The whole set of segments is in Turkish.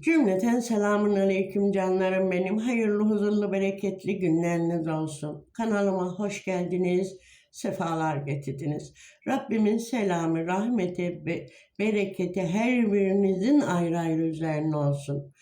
Cümleten selamun aleyküm canlarım benim. Hayırlı, huzurlu, bereketli günleriniz olsun. Kanalıma hoş geldiniz. Sefalar getirdiniz. Rabbimin selamı, rahmeti, be- bereketi her birinizin ayrı ayrı üzerine olsun.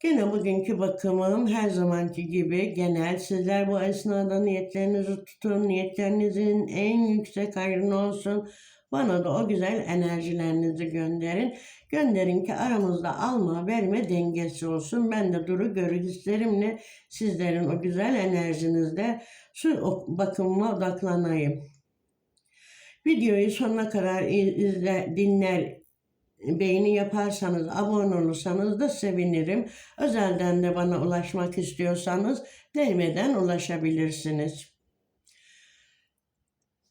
Gene bugünkü bakımım her zamanki gibi genel. Sizler bu esnada niyetlerinizi tutun. Niyetlerinizin en yüksek hayrını olsun. Bana da o güzel enerjilerinizi gönderin. Gönderin ki aramızda alma verme dengesi olsun. Ben de duru görü hislerimle sizlerin o güzel enerjinizde o- bakımıma odaklanayım. Videoyu sonuna kadar izle, dinler, beğeni yaparsanız, abone olursanız da sevinirim. Özelden de bana ulaşmak istiyorsanız değmeden ulaşabilirsiniz.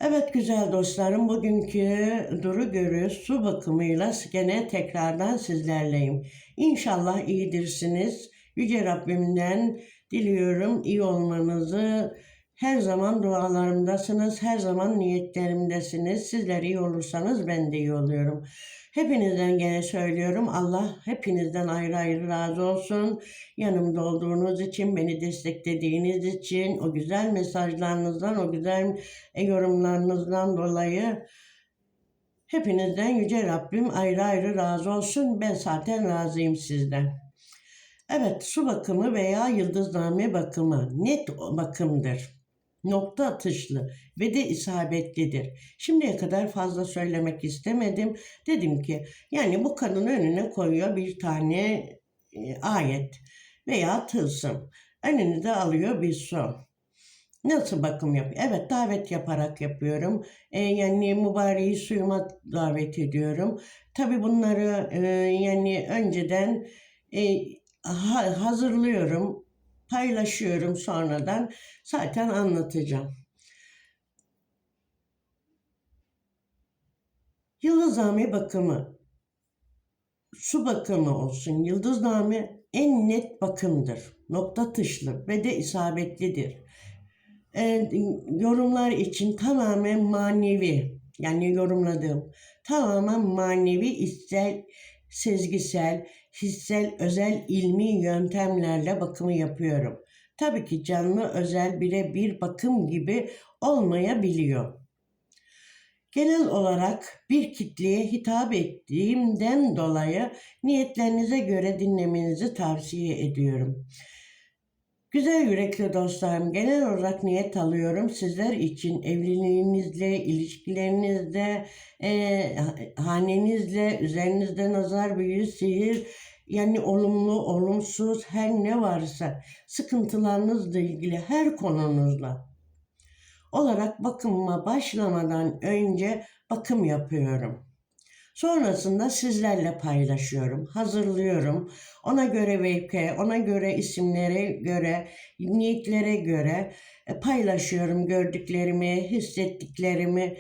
Evet güzel dostlarım, bugünkü duru görü su bakımıyla gene tekrardan sizlerleyim. İnşallah iyidirsiniz. Yüce Rabbimden diliyorum iyi olmanızı. Her zaman dualarımdasınız, her zaman niyetlerimdesiniz. Sizler iyi olursanız ben de iyi oluyorum. Hepinizden gene söylüyorum. Allah hepinizden ayrı ayrı razı olsun. Yanımda olduğunuz için, beni desteklediğiniz için, o güzel mesajlarınızdan, o güzel e, yorumlarınızdan dolayı hepinizden Yüce Rabbim ayrı ayrı razı olsun. Ben zaten razıyım sizden. Evet, su bakımı veya yıldızname bakımı net bakımdır. Nokta atışlı ve de isabetlidir. Şimdiye kadar fazla söylemek istemedim. Dedim ki yani bu kadın önüne koyuyor bir tane e, ayet veya tılsım. Önüne de alıyor bir su. Nasıl bakım yapıyor? Evet davet yaparak yapıyorum. E, yani mübareği suyuma davet ediyorum. Tabii bunları e, yani önceden e, ha- hazırlıyorum, paylaşıyorum sonradan. Zaten anlatacağım. Yıldızname bakımı, su bakımı olsun. Yıldızname en net bakımdır. Nokta atışlı ve de isabetlidir. E, yorumlar için tamamen manevi, yani yorumladığım tamamen manevi, içsel, sezgisel, hissel, özel ilmi yöntemlerle bakımı yapıyorum. Tabii ki canlı, özel, birebir bakım gibi olmayabiliyor. Genel olarak bir kitleye hitap ettiğimden dolayı niyetlerinize göre dinlemenizi tavsiye ediyorum. Güzel yürekli dostlarım, genel olarak niyet alıyorum sizler için evliliğinizle, ilişkilerinizde, e, hanenizle, üzerinizde nazar, büyü, sihir, yani olumlu, olumsuz her ne varsa sıkıntılarınızla ilgili her konunuzla olarak bakımıma başlamadan önce bakım yapıyorum. Sonrasında sizlerle paylaşıyorum, hazırlıyorum. Ona göre vevke, ona göre isimlere göre, niyetlere göre e, paylaşıyorum gördüklerimi, hissettiklerimi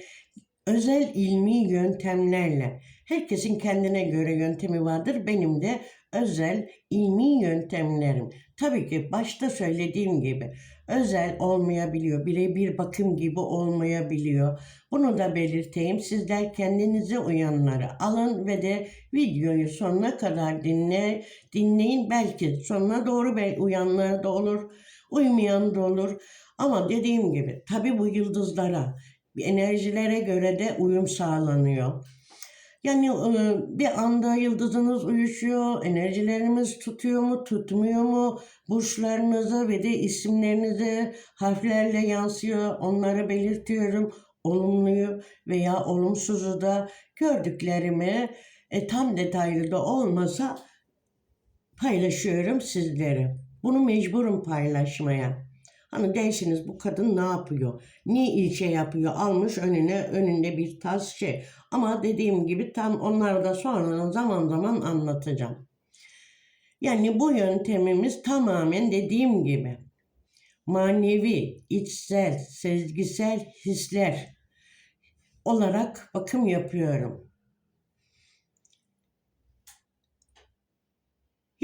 özel ilmi yöntemlerle. Herkesin kendine göre yöntemi vardır. Benim de özel ilmi yöntemlerim. Tabii ki başta söylediğim gibi özel olmayabiliyor. Birebir bakım gibi olmayabiliyor. Bunu da belirteyim. Sizler kendinize uyanları alın ve de videoyu sonuna kadar dinle, dinleyin. Belki sonuna doğru uyanlar da olur, uymayan da olur. Ama dediğim gibi tabii bu yıldızlara, enerjilere göre de uyum sağlanıyor. Yani e, bir anda yıldızınız uyuşuyor, enerjilerimiz tutuyor mu, tutmuyor mu? Burçlarınızı ve de isimlerinizi harflerle yansıyor. Onları belirtiyorum. Olumluyu veya olumsuzu da gördüklerimi e, tam detaylı da olmasa paylaşıyorum sizlere. Bunu mecburum paylaşmaya. Hani dersiniz bu kadın ne yapıyor? Ne ilçe yapıyor? Almış önüne önünde bir tas şey. Ama dediğim gibi tam onları da sonra zaman zaman anlatacağım. Yani bu yöntemimiz tamamen dediğim gibi manevi, içsel, sezgisel hisler olarak bakım yapıyorum.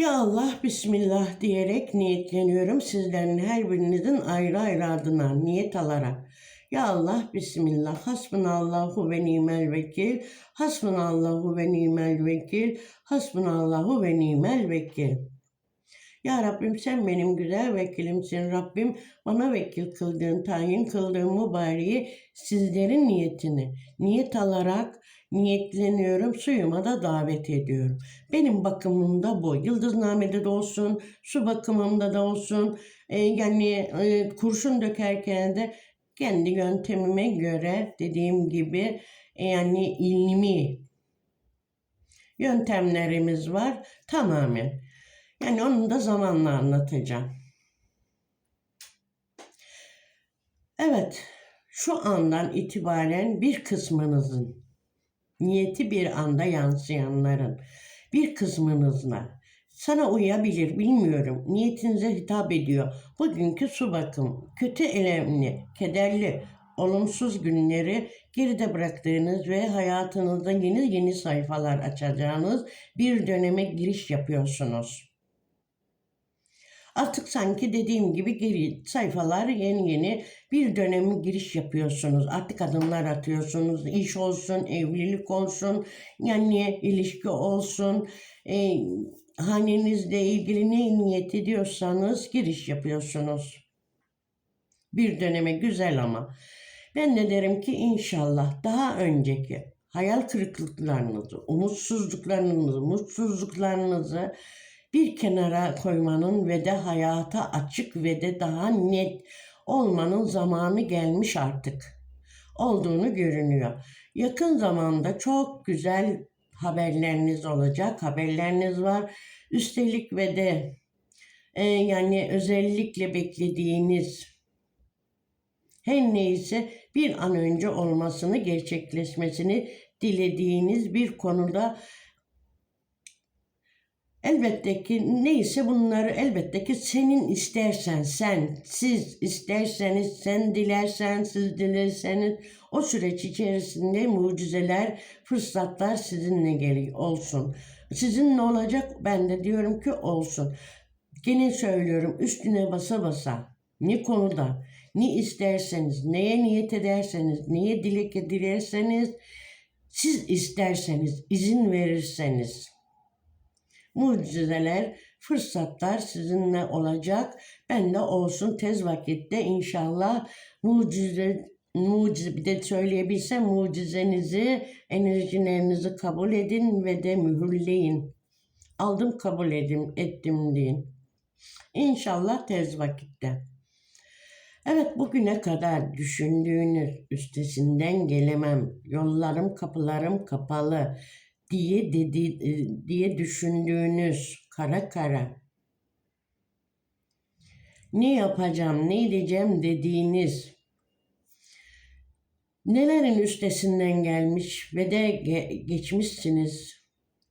Ya Allah Bismillah diyerek niyetleniyorum sizlerin her birinizin ayrı ayrı adına niyet alarak. Ya Allah Bismillah. Hasbunallahu ve nimel vekil. Hasbunallahu ve nimel vekil. Hasbunallahu ve nimel vekil. Ya Rabbim sen benim güzel vekilimsin Rabbim. Bana vekil kıldığın, tayin kıldığın mübareği sizlerin niyetini niyet alarak niyetleniyorum. Suyuma da davet ediyorum. Benim bakımım da bu. Yıldızname'de de olsun, su bakımımda da olsun. E, yani e, kurşun dökerken de kendi yöntemime göre dediğim gibi e, yani ilmi yöntemlerimiz var tamamen. Yani onu da zamanla anlatacağım. Evet, şu andan itibaren bir kısmınızın niyeti bir anda yansıyanların bir kısmınızla sana uyabilir bilmiyorum. Niyetinize hitap ediyor. Bugünkü su bakım, kötü elemli, kederli, olumsuz günleri geride bıraktığınız ve hayatınızda yeni yeni sayfalar açacağınız bir döneme giriş yapıyorsunuz. Artık sanki dediğim gibi geri sayfalar yeni yeni bir döneme giriş yapıyorsunuz. Artık adımlar atıyorsunuz. İş olsun, evlilik olsun, yani ilişki olsun. E, hanenizle ilgili ne niyet ediyorsanız giriş yapıyorsunuz. Bir döneme güzel ama. Ben de derim ki inşallah daha önceki hayal kırıklıklarınızı, umutsuzluklarınızı, mutsuzluklarınızı bir kenara koymanın ve de hayata açık ve de daha net olmanın zamanı gelmiş artık. Olduğunu görünüyor. Yakın zamanda çok güzel haberleriniz olacak. Haberleriniz var. Üstelik ve de e, yani özellikle beklediğiniz her neyse bir an önce olmasını, gerçekleşmesini dilediğiniz bir konuda Elbette ki neyse bunları elbette ki senin istersen sen, siz isterseniz, sen dilersen, siz dilerseniz o süreç içerisinde mucizeler, fırsatlar sizinle geliyor olsun. Sizinle olacak ben de diyorum ki olsun. Gene söylüyorum üstüne basa basa ne konuda ne isterseniz, neye niyet ederseniz, neye dilek dilerseniz, siz isterseniz, izin verirseniz, mucizeler, fırsatlar sizinle olacak. Ben de olsun tez vakitte inşallah mucize mucize bir de söyleyebilsem mucizenizi, enerjilerinizi kabul edin ve de mühürleyin. Aldım kabul edin, ettim deyin. İnşallah tez vakitte. Evet bugüne kadar düşündüğünüz üstesinden gelemem. Yollarım kapılarım kapalı diye dedi e, diye düşündüğünüz kara kara ne yapacağım, ne edeceğim dediğiniz nelerin üstesinden gelmiş ve de ge- geçmişsiniz.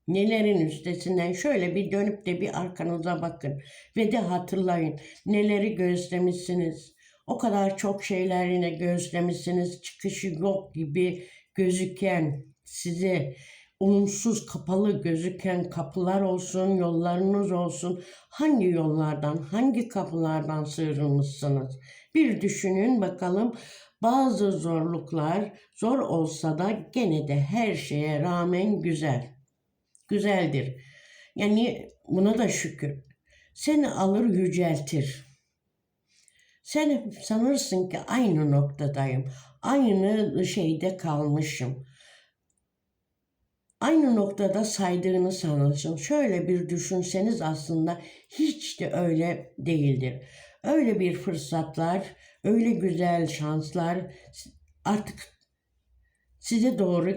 Nelerin üstesinden şöyle bir dönüp de bir arkanıza bakın ve de hatırlayın neleri gözlemişsiniz. O kadar çok şeyler yine gözlemişsiniz. Çıkışı yok gibi gözüken size olumsuz kapalı gözüken kapılar olsun, yollarınız olsun. Hangi yollardan, hangi kapılardan sıyrılmışsınız? Bir düşünün bakalım. Bazı zorluklar zor olsa da gene de her şeye rağmen güzel. Güzeldir. Yani buna da şükür. Seni alır yüceltir. Sen sanırsın ki aynı noktadayım. Aynı şeyde kalmışım aynı noktada saydığını sanırsın. Şöyle bir düşünseniz aslında hiç de öyle değildir. Öyle bir fırsatlar, öyle güzel şanslar artık size doğru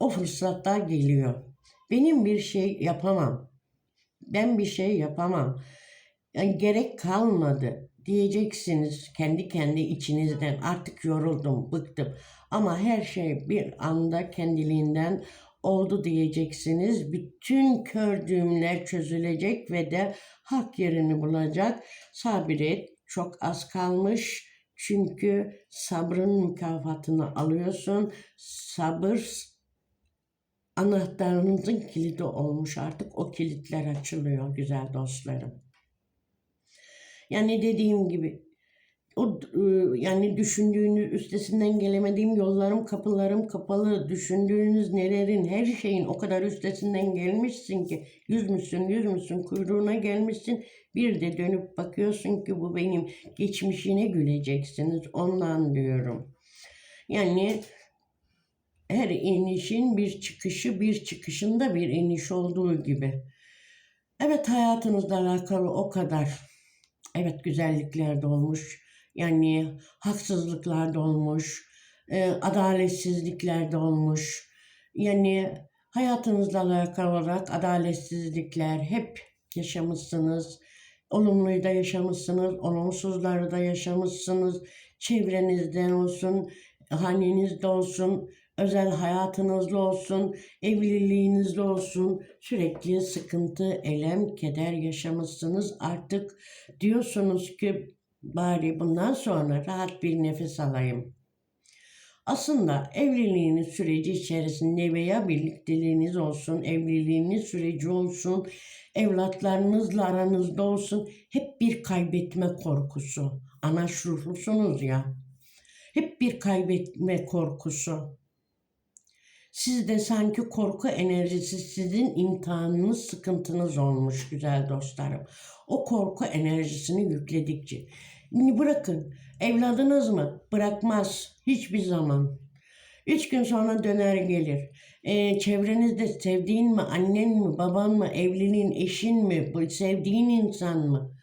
o fırsatlar geliyor. Benim bir şey yapamam. Ben bir şey yapamam. Yani gerek kalmadı diyeceksiniz kendi kendi içinizden artık yoruldum, bıktım. Ama her şey bir anda kendiliğinden oldu diyeceksiniz. Bütün kör düğümler çözülecek ve de hak yerini bulacak. Sabret çok az kalmış. Çünkü sabrın mükafatını alıyorsun. Sabır anahtarınızın kilidi olmuş artık o kilitler açılıyor güzel dostlarım. Yani dediğim gibi o e, yani düşündüğünüz üstesinden gelemediğim yollarım kapılarım kapalı düşündüğünüz nelerin her şeyin o kadar üstesinden gelmişsin ki yüzmüşsün yüzmüşsün kuyruğuna gelmişsin bir de dönüp bakıyorsun ki bu benim geçmişine güleceksiniz ondan diyorum. Yani her inişin bir çıkışı bir çıkışında bir iniş olduğu gibi. Evet hayatınızla alakalı o kadar. Evet güzellikler de olmuş. Yani haksızlıklar da olmuş. e, adaletsizlikler de olmuş. Yani hayatınızla alakalı olarak adaletsizlikler hep yaşamışsınız. Olumluyu da yaşamışsınız, olumsuzları da yaşamışsınız. Çevrenizden olsun, hanenizde olsun, özel hayatınızda olsun, evliliğinizde olsun sürekli sıkıntı, elem, keder yaşamışsınız. Artık diyorsunuz ki bari bundan sonra rahat bir nefes alayım. Aslında evliliğiniz süreci içerisinde veya birlikteliğiniz olsun, evliliğiniz süreci olsun, evlatlarınızla aranızda olsun hep bir kaybetme korkusu. Anaş ruhlusunuz ya. Hep bir kaybetme korkusu. Sizde sanki korku enerjisi sizin imtihanınız, sıkıntınız olmuş güzel dostlarım. O korku enerjisini yükledikçe. Bırakın. Evladınız mı? Bırakmaz. Hiçbir zaman. Üç gün sonra döner gelir. Ee, çevrenizde sevdiğin mi, annen mi, baban mı, evliliğin, eşin mi, sevdiğin insan mı?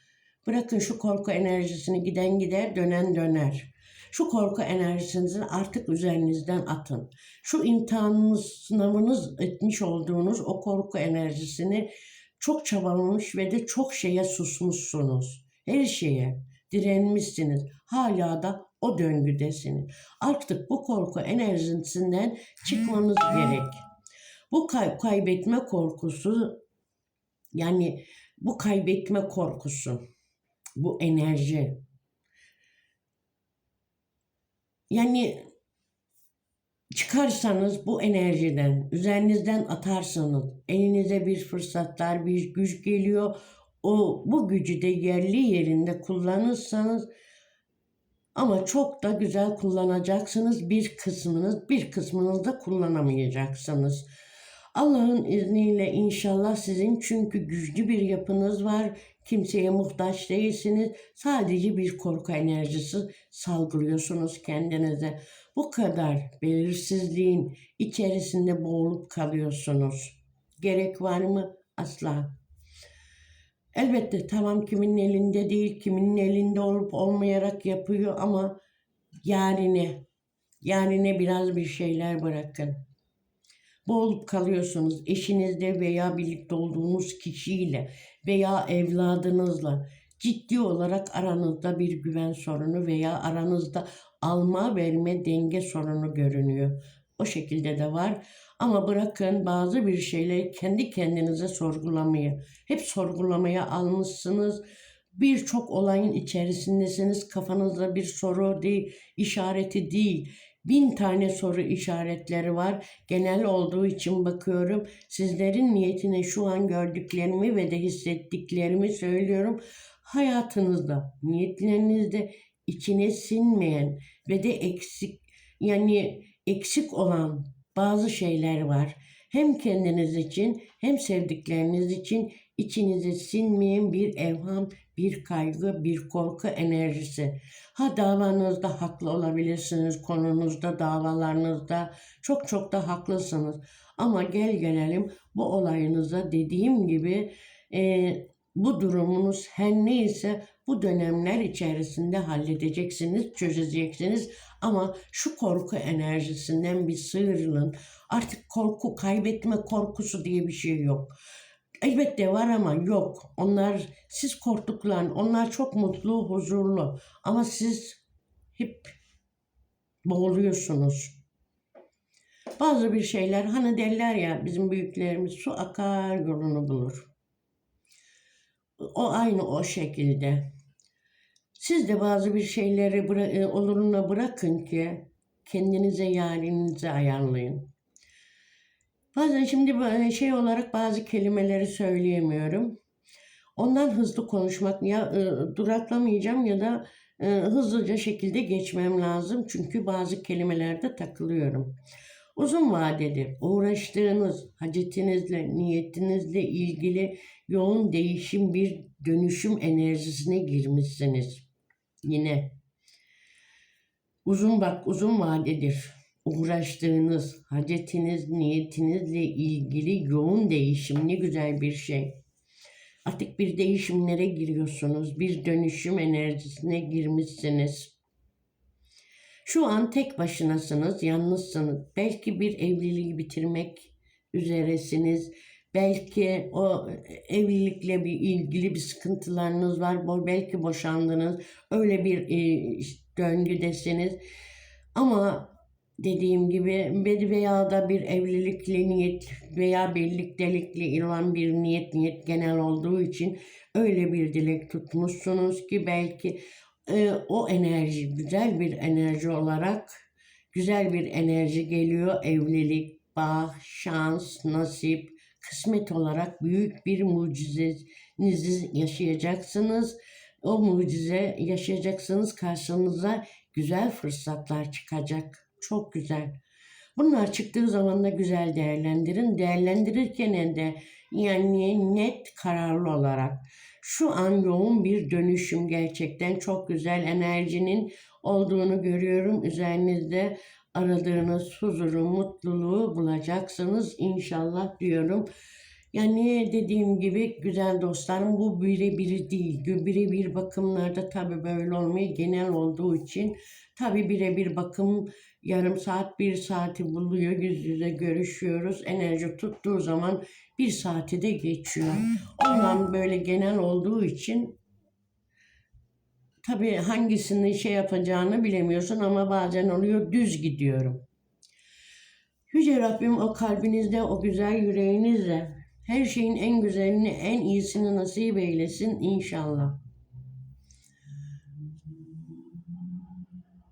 Bırakın şu korku enerjisini giden gider, dönen döner. Şu korku enerjisini artık üzerinizden atın. Şu imtihanınız, sınavınız etmiş olduğunuz o korku enerjisini çok çabalamış ve de çok şeye susmuşsunuz. Her şeye direnmişsiniz. Hala da o döngüdesiniz. Artık bu korku enerjisinden çıkmanız gerek. Bu kay- kaybetme korkusu yani bu kaybetme korkusu, bu enerji. Yani çıkarsanız bu enerjiden, üzerinizden atarsanız, elinize bir fırsatlar, bir güç geliyor. O bu gücü de yerli yerinde kullanırsanız ama çok da güzel kullanacaksınız bir kısmınız, bir kısmınız da kullanamayacaksınız. Allah'ın izniyle inşallah sizin çünkü güçlü bir yapınız var. Kimseye muhtaç değilsiniz. Sadece bir korku enerjisi salgılıyorsunuz kendinize. Bu kadar belirsizliğin içerisinde boğulup kalıyorsunuz. Gerek var mı? Asla. Elbette tamam kimin elinde değil, kimin elinde olup olmayarak yapıyor ama yarine, yarine biraz bir şeyler bırakın. Boğulup kalıyorsunuz eşinizle veya birlikte olduğunuz kişiyle veya evladınızla ciddi olarak aranızda bir güven sorunu veya aranızda alma verme denge sorunu görünüyor. O şekilde de var. Ama bırakın bazı bir şeyleri kendi kendinize sorgulamayı. Hep sorgulamaya almışsınız. Birçok olayın içerisindesiniz. Kafanızda bir soru değil, işareti değil. Bin tane soru işaretleri var. Genel olduğu için bakıyorum. Sizlerin niyetine şu an gördüklerimi ve de hissettiklerimi söylüyorum. Hayatınızda, niyetlerinizde içine sinmeyen ve de eksik yani eksik olan bazı şeyler var. Hem kendiniz için hem sevdikleriniz için içinize sinmeyen bir evham, bir kaygı, bir korku enerjisi. Ha davanızda haklı olabilirsiniz, konunuzda, davalarınızda çok çok da haklısınız. Ama gel gelelim bu olayınıza dediğim gibi e, bu durumunuz her neyse bu dönemler içerisinde halledeceksiniz, çözeceksiniz. Ama şu korku enerjisinden bir sıyrılın. Artık korku, kaybetme korkusu diye bir şey yok. Elbette var ama yok. Onlar siz korktukların, onlar çok mutlu, huzurlu. Ama siz hep boğuluyorsunuz. Bazı bir şeyler hani derler ya bizim büyüklerimiz su akar yolunu bulur. O aynı o şekilde. Siz de bazı bir şeyleri bıra- e, oluruna bırakın ki kendinize yarinize ayarlayın. Bazen şimdi böyle şey olarak bazı kelimeleri söyleyemiyorum. Ondan hızlı konuşmak ya e, duraklamayacağım ya da e, hızlıca şekilde geçmem lazım. Çünkü bazı kelimelerde takılıyorum. Uzun vadedir. Uğraştığınız, hacetinizle, niyetinizle ilgili yoğun değişim bir dönüşüm enerjisine girmişsiniz. Yine uzun bak uzun vadedir. Uğraştığınız, hacetiniz, niyetinizle ilgili yoğun değişim ne güzel bir şey. Artık bir değişimlere giriyorsunuz. Bir dönüşüm enerjisine girmişsiniz. Şu an tek başınasınız, yalnızsınız. Belki bir evliliği bitirmek üzeresiniz. Belki o evlilikle bir ilgili bir sıkıntılarınız var. Belki boşandınız. Öyle bir e, döngüdesiniz. Ama dediğim gibi bir veya da bir evlilikle niyet veya birliktelikle olan bir niyet niyet genel olduğu için öyle bir dilek tutmuşsunuz ki belki e, o enerji güzel bir enerji olarak güzel bir enerji geliyor. Evlilik, bağ, şans, nasip, kısmet olarak büyük bir mucizenizi yaşayacaksınız. O mucize yaşayacaksınız karşınıza güzel fırsatlar çıkacak. Çok güzel. Bunlar çıktığı zaman da güzel değerlendirin. Değerlendirirken de yani net kararlı olarak şu an yoğun bir dönüşüm gerçekten çok güzel enerjinin olduğunu görüyorum. Üzerinizde aradığınız huzuru, mutluluğu bulacaksınız inşallah diyorum. Yani dediğim gibi güzel dostlarım bu birebir değil. Birebir bakımlarda tabii böyle olmayı genel olduğu için tabii birebir bakım yarım saat bir saati buluyor. Yüz yüze görüşüyoruz. Enerji tuttuğu zaman bir saati de geçiyor. Ondan böyle genel olduğu için tabii hangisini şey yapacağını bilemiyorsun ama bazen oluyor düz gidiyorum. Yüce Rabbim o kalbinizde, o güzel yüreğinizle her şeyin en güzelini, en iyisini nasip eylesin inşallah.